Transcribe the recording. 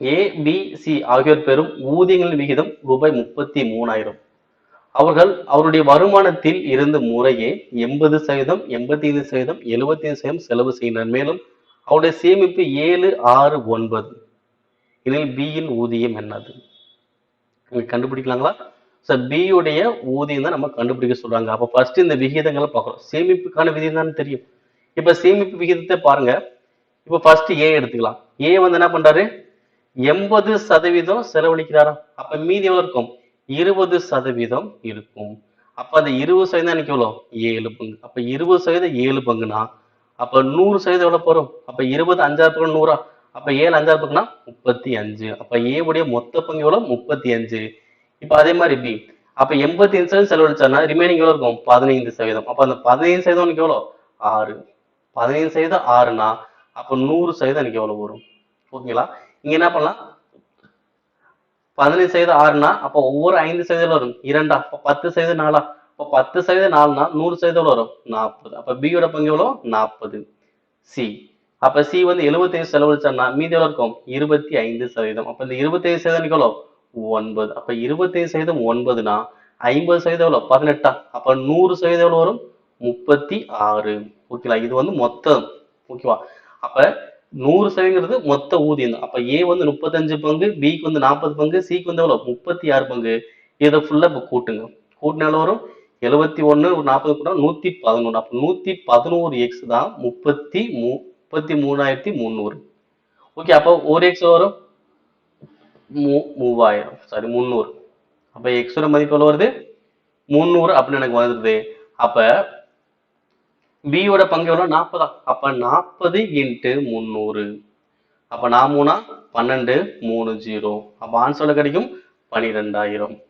ஏ B C ஆகியோர் பெறும் ஊதியங்களின் விகிதம் ரூபாய் முப்பத்தி மூணாயிரம். அவர்கள் அவருடைய வருமானத்தில் இருந்த முறையே எண்பது சதவீதம் எண்பத்தி ஐந்து சதவீதம் எழுபத்தி ஐந்து சதவீதம் செலவு செய்கின்றனர். மேலும் அவருடைய சேமிப்பு ஏழு ஆறு ஒன்பது. இதில் பியின் ஊதியம் என்னது? நீங்க கண்டுபிடிக்கலாங்களா? சார் பியுடைய ஊதியம் தான் நம்ம கண்டுபிடிக்க சொல்றாங்க. அப்போ ஃபர்ஸ்ட் இந்த விகிதங்களை பார்க்குறோம் சேமிப்புக்கான விகிதம் தான் தெரியும். இப்போ சேமிப்பு விகிதத்தை பாருங்க. இப்போ ஃபர்ஸ்ட் ஏ எடுத்துக்கலாம். ஏ வந்து என்ன பண்றாரு? எண்பது சதவீதம் செலவழிக்கிறாரா? அப்ப மீதி எவ்வளவு இருக்கும்? இருபது சதவீதம் இருக்கும். அப்ப அந்த இருபது சதவீதம் எனக்கு எவ்வளவு? ஏழு பங்கு. அப்ப இருபது சதவீதம் ஏழு பங்குனா அப்ப நூறு சதவீதம் எவ்வளவு போறோம்? அப்ப இருபது அஞ்சாறு பக்கம் நூறா. அப்ப ஏழு அஞ்சாறு பங்குனா முப்பத்தி அஞ்சு. அப்ப ஏவுடைய மொத்த பங்கு எவ்வளவு? முப்பத்தி அஞ்சு. இப்ப அதே மாதிரி பி அப்ப எண்பத்தி அஞ்சு சதவீதம் செலவழிச்சாருன்னா ரிமைனிங் எவ்வளவு இருக்கும்? பதினைந்து சதவீதம். அப்ப அந்த பதினைந்து சதவீதம் எனக்கு எவ்வளவு? ஆறு. பதினைந்து சதவீதம் ஆறுனா அப்ப நூறு சதவீதம் எனக்கு எவ்வளவு வரும்? ஓகேங்களா இங்க என்ன பண்ணலாம்? பதினைந்து சதவீதம் ஆறுனா அப்போ ஒவ்வொரு ஐந்து சதவீதம் வரும். இரண்டா அப்போ பத்து சதவீதம் நாலா. இப்போ பத்து சதவீதம் நாலுனா நூறு சதவீதம் வரும். நாற்பது. அப்ப பியோட பங்கு எவ்வளோ நாற்பது. சி அப்ப சி வந்து எழுபத்தைந்து செலவழிச்சோம்னா மீதி எவ்வளோ இருக்கும்? இருபத்தி ஐந்து சதவீதம். அப்ப இந்த இருபத்தைந்து சதவீதம் எவ்வளோ ஒன்பது. அப்ப இருபத்தி ஐந்து சதவீதம் ஒன்பதுனா ஐம்பது சதவீதம் எவ்வளோ பதினெட்டா. அப்ப நூறு சதவீதம் எவ்வளோ வரும்? முப்பத்தி ஆறு. ஓகேவா இது வந்து மொத்தம். ஓகேவா அப்ப நூறு சதவீதங்கிறது மொத்த ஊதியம் தான். அப்ப ஏ வந்து முப்பத்தஞ்சு பங்கு பிக்கு வந்து நாற்பது பங்கு சிக்கு வந்து எவ்வளவு? முப்பத்தி ஆறு பங்கு. இதை ஃபுல்லா இப்ப கூட்டுங்க. கூட்டினால வரும்? எழுபத்தி ஒன்று ஒரு நாற்பது கூட நூத்தி பதினொன்று அப்ப நூத்தி பதினோரு எக்ஸ் தான் முப்பத்தி மூ முப்பத்தி மூணாயிரத்தி முந்நூறு. ஓகே அப்போ ஒரு எக்ஸ் வரும்? மூ மூவாயிரம். சாரி முந்நூறு. அப்ப எக்ஸோட மதிப்பு எவ்வளவு வருது? முந்நூறு அப்படின்னு எனக்கு வந்துடுது அப்ப பியோட பங்கு எவ்வளோ நாற்பதா. அப்போ நாற்பது இன்ட்டு முந்நூறு. அப்போ நான் மூணா? பன்னெண்டு மூணு ஜீரோ. அப்போ ஆன்சரில் கிடைக்கும் பனிரெண்டாயிரம்.